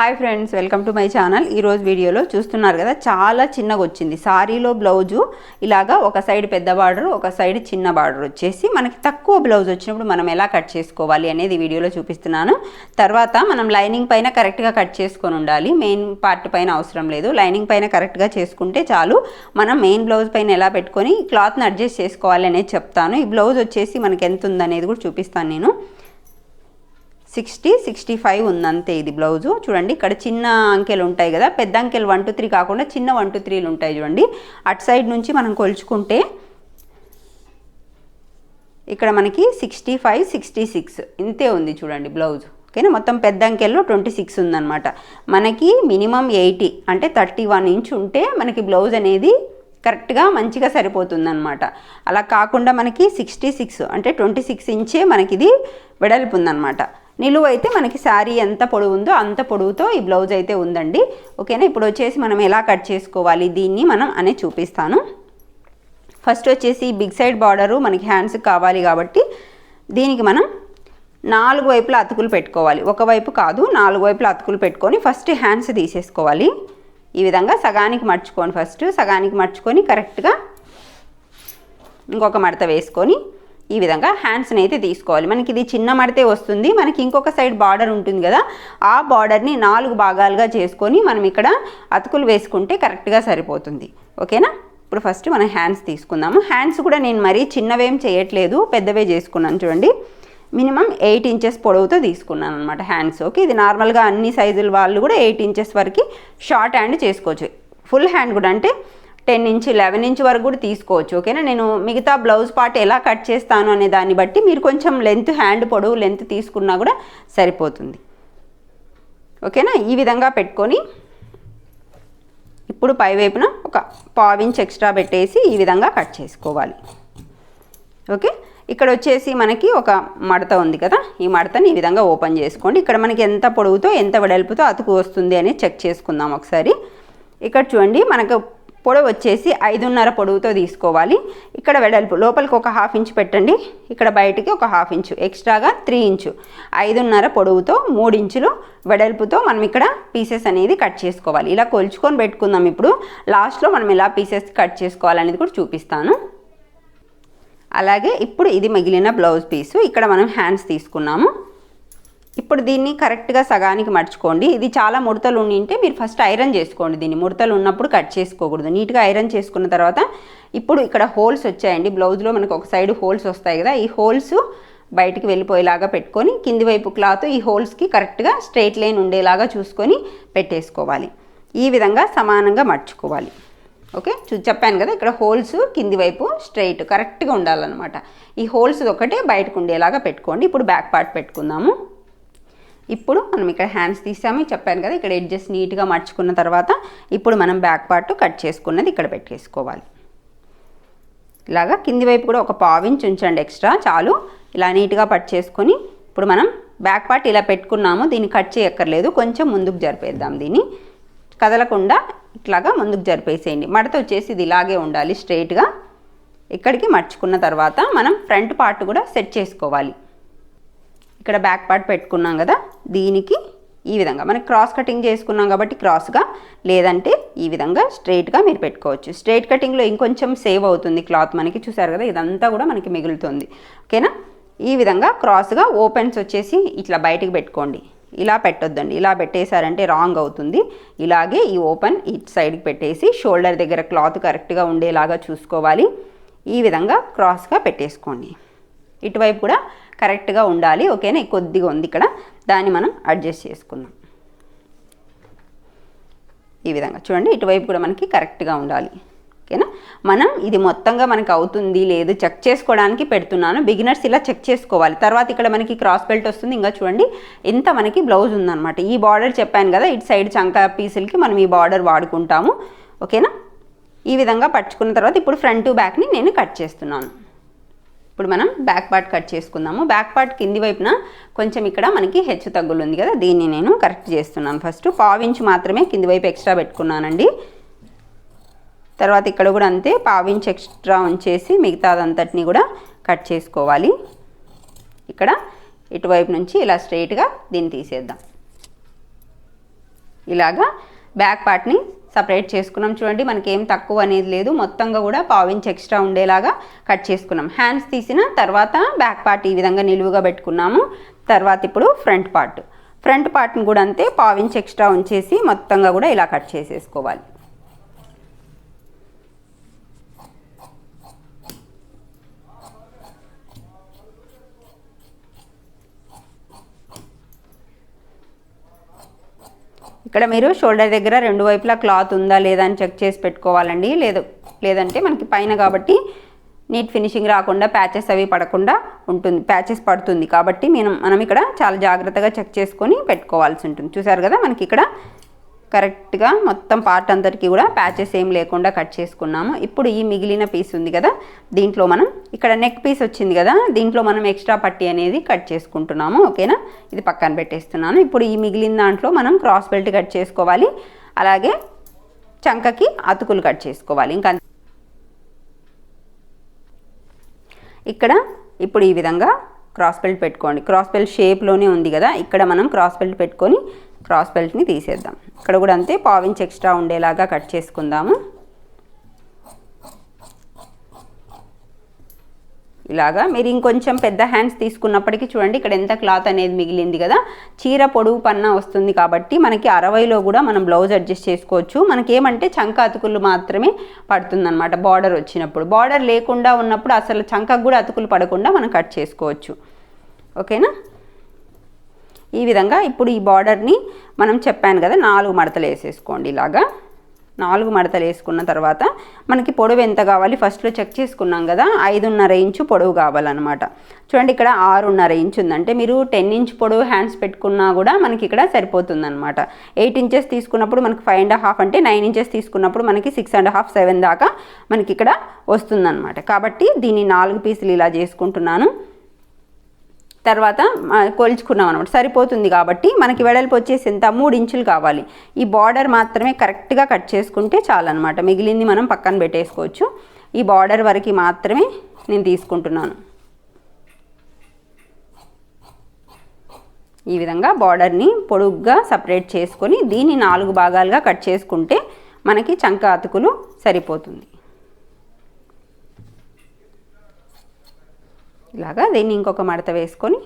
Hi friends welcome to my channel ఈరోజు వీడియోలో చూస్తున్నారు కదా చాలా చిన్నగా వచ్చింది. సారీలో బ్లౌజు ఇలాగా ఒక సైడ్ పెద్ద బార్డర్ ఒక సైడ్ చిన్న బార్డర్ వచ్చేసి మనకి తక్కువ బ్లౌజ్ వచ్చినప్పుడు మనం ఎలా కట్ చేసుకోవాలి అనేది వీడియోలో చూపిస్తున్నాను. తర్వాత మనం లైనింగ్ పైన కరెక్ట్గా కట్ చేసుకొని ఉండాలి. మెయిన్ పార్ట్ పైన అవసరం లేదు. లైనింగ్ పైన కరెక్ట్గా చేసుకుంటే చాలు. మనం మెయిన్ బ్లౌజ్ పైన ఎలా పెట్టుకొని క్లాత్ని అడ్జస్ట్ చేసుకోవాలి అనేది చెప్తాను. ఈ బ్లౌజ్ వచ్చేసి మనకి ఎంత ఉందనేది కూడా చూపిస్తాను నేను. సిక్స్టీ సిక్స్టీ ఫైవ్ ఉంది అంతే ఇది బ్లౌజు. చూడండి ఇక్కడ చిన్న అంకెలు ఉంటాయి కదా పెద్ద అంకెలు వన్ టూ త్రీ కాకుండా చిన్న వన్ టూ త్రీలు ఉంటాయి చూడండి. అటు సైడ్ నుంచి మనం కొలుచుకుంటే ఇక్కడ మనకి సిక్స్టీ ఫైవ్ సిక్స్టీ సిక్స్ ఇంతే ఉంది చూడండి బ్లౌజ్. ఓకేనా? మొత్తం పెద్ద అంకెల్లో ట్వంటీ సిక్స్ ఉందన్నమాట. మనకి మినిమం ఎయిటీ అంటే థర్టీ వన్ ఇంచ్ ఉంటే మనకి బ్లౌజ్ అనేది కరెక్ట్గా మంచిగా సరిపోతుందన్నమాట. అలా కాకుండా మనకి సిక్స్టీ సిక్స్ అంటే ట్వంటీ సిక్స్ ఇంచే మనకి ఇది వెడల్పు ఉందన్నమాట. నిలువ అయితే మనకి శారీ ఎంత పొడవు ఉందో అంత పొడవుతో ఈ బ్లౌజ్ అయితే ఉందండి. ఓకేనా? ఇప్పుడు వచ్చేసి మనం ఎలా కట్ చేసుకోవాలి? దీన్ని మనం అనే చూపిస్తాను. ఫస్ట్ వచ్చేసి బిగ్ సైడ్ బార్డరు మనకి హ్యాండ్స్కి కావాలి కాబట్టి దీనికి మనం నాలుగు వైపుల అతుకులు పెట్టుకోవాలి. ఒకవైపు కాదు నాలుగు వైపుల అతుకులు పెట్టుకొని ఫస్ట్ హ్యాండ్స్ తీసేసుకోవాలి. ఈ విధంగా సగానికి మర్చుకోండి ఫస్ట్. సగానికి మర్చుకొని కరెక్ట్గా ఇంకొక మడత వేసుకొని ఈ విధంగా హ్యాండ్స్ని అయితే తీసుకోవాలి. మనకి ఇది చిన్న మడితే వస్తుంది. మనకి ఇంకొక సైడ్ బార్డర్ ఉంటుంది కదా ఆ బార్డర్ని నాలుగు భాగాలుగా చేసుకొని మనం ఇక్కడ అతుకులు వేసుకుంటే కరెక్ట్గా సరిపోతుంది. ఓకేనా ఇప్పుడు ఫస్ట్ మనం హ్యాండ్స్ తీసుకుందాము. హ్యాండ్స్ కూడా నేను మరీ చిన్నవేం చేయట్లేదు పెద్దవే చేసుకున్నాను చూడండి. మినిమం ఎయిట్ ఇంచెస్ పొడవుతో తీసుకున్నాను అనమాట హ్యాండ్స్ ఓకే ఇది నార్మల్గా అన్ని సైజుల వాళ్ళు కూడా ఎయిట్ ఇంచెస్ వరకు షార్ట్ హ్యాండ్ చేసుకోవచ్చు. ఫుల్ హ్యాండ్ కూడా అంటే టెన్ ఇంచ్ లెవెన్ ఇంచ్ వరకు కూడా తీసుకోవచ్చు ఓకేనా? నేను మిగతా బ్లౌజ్ పార్ట్ ఎలా కట్ చేస్తాను అనే దాన్ని బట్టి మీరు కొంచెం లెంత్ హ్యాండ్ పొడవు లెంత్ తీసుకున్నా కూడా సరిపోతుంది. ఓకేనా? ఈ విధంగా పెట్టుకొని ఇప్పుడు పై వైపున ఒక పావించ్ ఎక్స్ట్రా పెట్టేసి ఈ విధంగా కట్ చేసుకోవాలి. ఓకే? ఇక్కడ వచ్చేసి మనకి ఒక మడత ఉంది కదా? ఈ మడతని ఈ విధంగా ఓపెన్ చేసుకోండి. ఇక్కడ మనకి ఎంత పొడవుతో ఎంత వెడల్పుతో అతుకు వస్తుంది అని చెక్ చేసుకుందాం ఒకసారి. ఇక్కడ చూడండి మనకు పొడవు వచ్చేసి ఐదున్నర పొడవుతో తీసుకోవాలి. ఇక్కడ వెడల్పు లోపలికి ఒక హాఫ్ ఇంచ్ పెట్టండి. ఇక్కడ బయటికి ఒక హాఫ్ ఇంచు. ఎక్స్ట్రాగా త్రీ ఇంచు. ఐదున్నర పొడవుతో మూడు ఇంచులు వెడల్పుతో మనం ఇక్కడ పీసెస్ అనేది కట్ చేసుకోవాలి. ఇలా కొలుచుకొని పెట్టుకుందాం ఇప్పుడు. లాస్ట్లో మనం ఎలా పీసెస్ కట్ చేసుకోవాలనేది కూడా చూపిస్తాను. అలాగే ఇప్పుడు ఇది మిగిలిన బ్లౌజ్ పీసు. ఇక్కడ మనం హ్యాండ్స్ తీసుకున్నాము. ఇప్పుడు దీన్ని కరెక్ట్గా సగానికి మర్చుకోండి ఇది చాలా ముడతలు ఉండింటే మీరు ఫస్ట్ ఐరన్ చేసుకోండి దీన్ని. ముడతలు ఉన్నప్పుడు కట్ చేసుకోకూడదు. నీట్గా ఐరన్ చేసుకున్న తర్వాత ఇప్పుడు ఇక్కడ హోల్స్ వచ్చాయండి. బ్లౌజ్లో మనకు ఒక సైడ్ హోల్స్ వస్తాయి కదా. ఈ హోల్స్ బయటికి వెళ్ళిపోయేలాగా పెట్టుకొని కింది వైపు క్లాత్ ఈ హోల్స్కి కరెక్ట్గా స్ట్రైట్ లైన్ ఉండేలాగా చూసుకొని పెట్టేసుకోవాలి. ఈ విధంగా సమానంగా మర్చుకోవాలి ఓకే? చూ చెప్పాను కదా ఇక్కడ హోల్స్ కింది వైపు స్ట్రైట్ కరెక్ట్గా ఉండాలన్నమాట. ఈ హోల్స్ ఒకటే బయటకు ఉండేలాగా పెట్టుకోండి. ఇప్పుడు బ్యాక్ పార్ట్ పెట్టుకుందాము. ఇప్పుడు మనం ఇక్కడ హ్యాండ్స్ తీసాము చెప్పాను కదా ఇక్కడ ఎడ్జెస్ నీట్గా మర్చుకున్న తర్వాత ఇప్పుడు మనం బ్యాక్ పార్ట్ కట్ చేసుకున్నది ఇక్కడ పెట్టేసుకోవాలి. ఇలాగా కింది వైపు కూడా ఒక పావించి ఉంచండి ఎక్స్ట్రా చాలు. ఇలా నీట్గా పట్ చేసుకొని ఇప్పుడు మనం బ్యాక్ పార్ట్ ఇలా పెట్టుకున్నాము దీన్ని కట్ చేయక్కర్లేదు. కొంచెం ముందుకు జరిపేద్దాం దీన్ని. కదలకుండా ఇట్లాగా ముందుకు జరిపేసేయండి. మడత వచ్చేసి ఇది ఇలాగే ఉండాలి స్ట్రైట్గా ఇక్కడికి మర్చుకున్న తర్వాత మనం ఫ్రంట్ పార్ట్ కూడా సెట్ చేసుకోవాలి. ఇక్కడ బ్యాక్ పార్ట్ పెట్టుకున్నాం కదా దీనికి ఈ విధంగా. మనకి క్రాస్ కటింగ్ చేసుకున్నాం కాబట్టి క్రాస్గా లేదంటే ఈ విధంగా స్ట్రైట్గా మీరు పెట్టుకోవచ్చు. స్ట్రైట్ కటింగ్లో ఇంకొంచెం సేవ్ అవుతుంది క్లాత్ మనకి. చూసారు కదా ఇదంతా కూడా మనకి మిగులుతుంది. ఓకేనా ఈ విధంగా క్రాస్గా ఓపెన్స్ వచ్చేసి ఇట్లా బయటికి పెట్టుకోండి. ఇలా పెట్టొద్దండి. ఇలా పెట్టేశారంటే రాంగ్ అవుతుంది. ఇలాగే ఈ ఓపెన్ ఇట్ సైడ్కి పెట్టేసి షోల్డర్ దగ్గర క్లాత్ కరెక్ట్గా ఉండేలాగా చూసుకోవాలి. ఈ విధంగా క్రాస్గా పెట్టేసుకోండి. ఇటువైపు కూడా కరెక్ట్గా ఉండాలి. ఓకేనా? కొద్దిగా ఉంది ఇక్కడ. దాన్ని మనం అడ్జస్ట్ చేసుకుందాం. ఈ విధంగా చూడండి. ఇటువైపు కూడా మనకి కరెక్ట్గా ఉండాలి. ఓకేనా? మనం ఇది మొత్తంగా మనకి అవుతుంది లేదు చెక్ చేసుకోవడానికి పెడుతున్నాను. బిగినర్స్ ఇలా చెక్ చేసుకోవాలి. తర్వాత ఇక్కడ మనకి క్రాస్ బెల్ట్ వస్తుంది. ఇంకా చూడండి. ఎంత మనకి బ్లౌజ్ ఉందన్నమాట. ఈ బార్డర్ చెప్పాను కదా ఇటు సైడ్ చంక పీసులకి మనం ఈ బార్డర్ వాడుకుంటాము. ఓకేనా? ఈ విధంగా పట్టుకున్న తర్వాత ఇప్పుడు ఫ్రంట్ బ్యాక్ని నేను కట్ చేస్తున్నాను. ఇప్పుడు మనం బ్యాక్ పార్ట్ కట్ చేసుకుందాము. బ్యాక్ పార్ట్ కింది వైపున కొంచెం ఇక్కడ మనకి హెచ్చు తగ్గులు ఉంది కదా దీన్ని నేను కరెక్ట్ చేస్తున్నాను. ఫస్ట్ పావించి మాత్రమే కింది వైపు ఎక్స్ట్రా పెట్టుకున్నానండి. తర్వాత ఇక్కడ కూడా అంతే పావించ్ ఎక్స్ట్రా ఉంచేసి మిగతాదంతటిని కూడా కట్ చేసుకోవాలి. ఇక్కడ ఇటువైపు నుంచి ఇలా స్ట్రైట్గా దీన్ని తీసేద్దాం. ఇలాగా బ్యాక్ పార్ట్ని సపరేట్ చేసుకున్నాం. చూడండి మనకి ఏం తక్కువ అనేది లేదు. మొత్తంగా కూడా పావించి ఎక్స్ట్రా ఉండేలాగా కట్ చేసుకున్నాం. హ్యాండ్స్ తీసిన తర్వాత బ్యాక్ పార్ట్ ఈ విధంగా నిలువుగా పెట్టుకున్నాము. తర్వాత ఇప్పుడు ఫ్రంట్ పార్ట్. ఫ్రంట్ పార్ట్ని కూడా అంతే పావించి ఎక్స్ట్రా ఉంచేసి మొత్తంగా కూడా ఇలా కట్ చేసేసుకోవాలి. ఇక్కడ మీరు షోల్డర్ దగ్గర రెండు వైపులా క్లాత్ ఉందా లేదా అని చెక్ చేసి పెట్టుకోవాలండి. లేదు లేదంటే మనకి పైన కాబట్టి నీట్ ఫినిషింగ్ రాకుండా ప్యాచెస్ అవి పడకుండా ఉంటుంది ప్యాచెస్ పడుతుంది. కాబట్టి మనం మనం ఇక్కడ చాలా జాగ్రత్తగా చెక్ చేసుకొని పెట్టుకోవాల్సి ఉంటుంది. చూసారు కదా మనకి ఇక్కడ కరెక్ట్గా మొత్తం పార్ట్ అందరికీ కూడా ప్యాచెస్ ఏం లేకుండా కట్ చేసుకున్నాము. ఇప్పుడు ఈ మిగిలిన పీస్ ఉంది కదా దీంట్లో మనం ఇక్కడ నెక్ పీస్ వచ్చింది కదా దీంట్లో మనం ఎక్స్ట్రా పట్టి అనేది కట్ చేసుకుంటున్నాము ఓకేనా? ఇది పక్కన పెట్టేస్తున్నాను. ఇప్పుడు ఈ మిగిలిన దాంట్లో మనం క్రాస్ బెల్ట్ కట్ చేసుకోవాలి. అలాగే చంకకి అతుకులు కట్ చేసుకోవాలి. ఇంకా ఇక్కడ ఇప్పుడు ఈ విధంగా క్రాస్ బెల్ట్ పెట్టుకోండి. క్రాస్ బెల్ట్ షేప్లోనే ఉంది కదా ఇక్కడ మనం క్రాస్ బెల్ట్ పెట్టుకొని క్రాస్ బెల్ట్ని తీసేద్దాం. ఇక్కడ కూడా అంతే పావించ్ ఎక్స్ట్రా ఉండేలాగా కట్ చేసుకుందాము. ఇలాగా మీరు ఇంకొంచెం పెద్ద హ్యాండ్స్ తీసుకున్నప్పటికీ చూడండి ఇక్కడ ఎంత క్లాత్ అనేది మిగిలింది కదా. చీర పొడవు పన్న వస్తుంది కాబట్టి మనకి అరవైలో కూడా మనం బ్లౌజ్ అడ్జస్ట్ చేసుకోవచ్చు. మనకి ఏమంటే చంక అతుకులు మాత్రమే పడుతుందన్నమాట బార్డర్ వచ్చినప్పుడు. బార్డర్ లేకుండా ఉన్నప్పుడు అసలు చంకకు కూడా అతుకులు పడకుండా మనం కట్ చేసుకోవచ్చు. ఓకేనా ఈ విధంగా ఇప్పుడు ఈ బార్డర్ని మనం చెప్పాను కదా నాలుగు మడతలు వేసేసుకోండి ఇలాగా. నాలుగు మడతలు వేసుకున్న తర్వాత మనకి పొడవు ఎంత కావాలి? ఫస్ట్లో చెక్ చేసుకున్నాం కదా ఐదున్నర ఇంచు పొడవు కావాలన్నమాట. చూడండి ఇక్కడ ఆరున్నర ఇంచు ఉందంటే మీరు టెన్ ఇంచ్ పొడవు హ్యాండ్స్ పెట్టుకున్నా కూడా మనకి ఇక్కడ సరిపోతుందన్నమాట. ఎయిట్ ఇంచెస్ తీసుకున్నప్పుడు మనకి ఫైవ్ అండ్ హాఫ్ అంటే నైన్ ఇంచెస్ తీసుకున్నప్పుడు మనకి సిక్స్ అండ్ హాఫ్ సెవెన్ దాకా మనకి ఇక్కడ వస్తుందన్నమాట. కాబట్టి దీన్ని నాలుగు పీసులు ఇలా చేసుకుంటున్నాను. తర్వాత కొలుచుకున్నాం అనమాట సరిపోతుంది కాబట్టి మనకి వెడల్పు వచ్చేసి ఎంత? మూడు ఇంచులు కావాలి. ఈ బార్డర్ మాత్రమే కరెక్ట్గా కట్ చేసుకుంటే చాలన్నమాట. మిగిలింది మనం పక్కన పెట్టేసుకోవచ్చు. ఈ బార్డర్ వరకు మాత్రమే నేను తీసుకుంటున్నాను. ఈ విధంగా బార్డర్ని పొడుగ్గా సపరేట్ చేసుకొని దీన్ని నాలుగు భాగాలుగా కట్ చేసుకుంటే మనకి చంక అతుకులు సరిపోతుంది. ఇలాగా దీన్ని ఇంకొక మడత వేసుకొని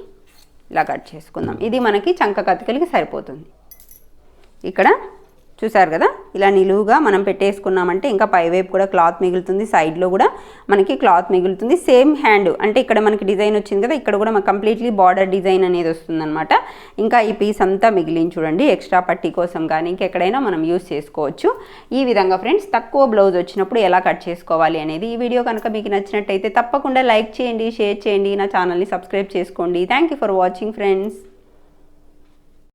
ఇలా కట్ చేసుకుందాం. ఇది మనకి చంక కతికలికి సరిపోతుంది. ఇక్కడ చూసారు కదా? ఇలా నిలువుగా మనం పెట్టేసుకున్నామంటే ఇంకా పైవైపు కూడా క్లాత్ మిగులుతుంది సైడ్లో కూడా మనకి క్లాత్ మిగులుతుంది. సేమ్ హ్యాండ్ అంటే ఇక్కడ మనకి డిజైన్ వచ్చింది కదా ఇక్కడ కూడా మనకి కంప్లీట్లీ బార్డర్ డిజైన్ అనేది వస్తుందన్నమాట. ఇంకా ఈ పీస్ అంతా మిగిలిన చూడండి ఎక్స్ట్రా పట్టీ కోసం కానీ ఇంకెక్కడైనా మనం యూస్ చేసుకోవచ్చు. ఈ విధంగా ఫ్రెండ్స్ తక్కువ బ్లౌజ్ వచ్చినప్పుడు ఎలా కట్ చేసుకోవాలి అనేది ఈ వీడియో కనుక మీకు నచ్చినట్టయితే తప్పకుండా లైక్ చేయండి షేర్ చేయండి నా ఛానల్ని సబ్స్క్రైబ్ చేసుకోండి. Thank you for watching friends